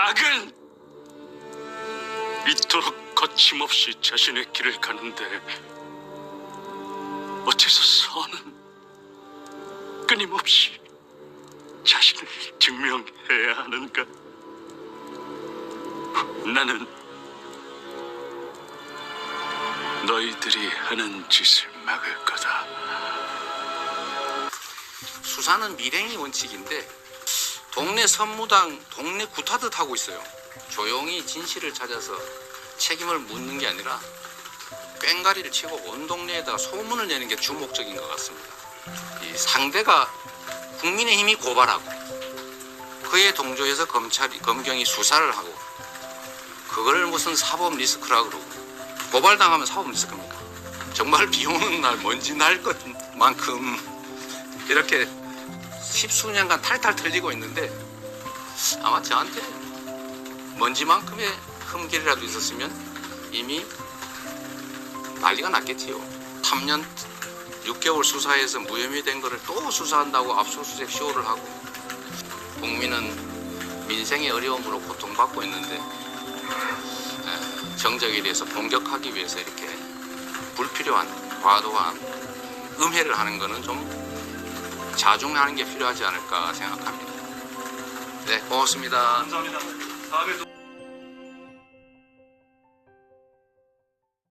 악은 이토록 거침없이 자신의 길을 가는데 어째서 선은 끊임없이 자신을 증명해야 하는가? 나는 너희들이 하는 짓을 막을 거다. 수사는 밀행이 원칙인데 동네 선무당 동네 구타듯 하고 있어요. 조용히 진실을 찾아서 책임을 묻는 게 아니라 꽹가리를 치고 온 동네에다가 소문을 내는 게 주목적인 것 같습니다. 이 상대가 국민의힘이 고발하고 그에 동조해서 검찰이 검경이 수사를 하고 그걸 무슨 사법 리스크라 그러고 고발당하면 사법 리스크입니까? 정말 비 오는 날 먼지 날 것만큼 이렇게 십수년간 탈탈 털리고 있는데 아마 저한테 먼지만큼의 흠결이라도 있었으면 이미 난리가 났겠지요. 3년 6개월 수사해서 무혐의 된 거를 또 수사한다고 압수수색 쇼를 하고 국민은 민생의 어려움으로 고통받고 있는데 에, 정적에 대해서 공격하기 위해서 이렇게 불필요한 과도한 음해를 하는 거는 좀 자중하는 게 필요하지 않을까 생각합니다. 네, 고맙습니다. 감사합니다. 다음에 또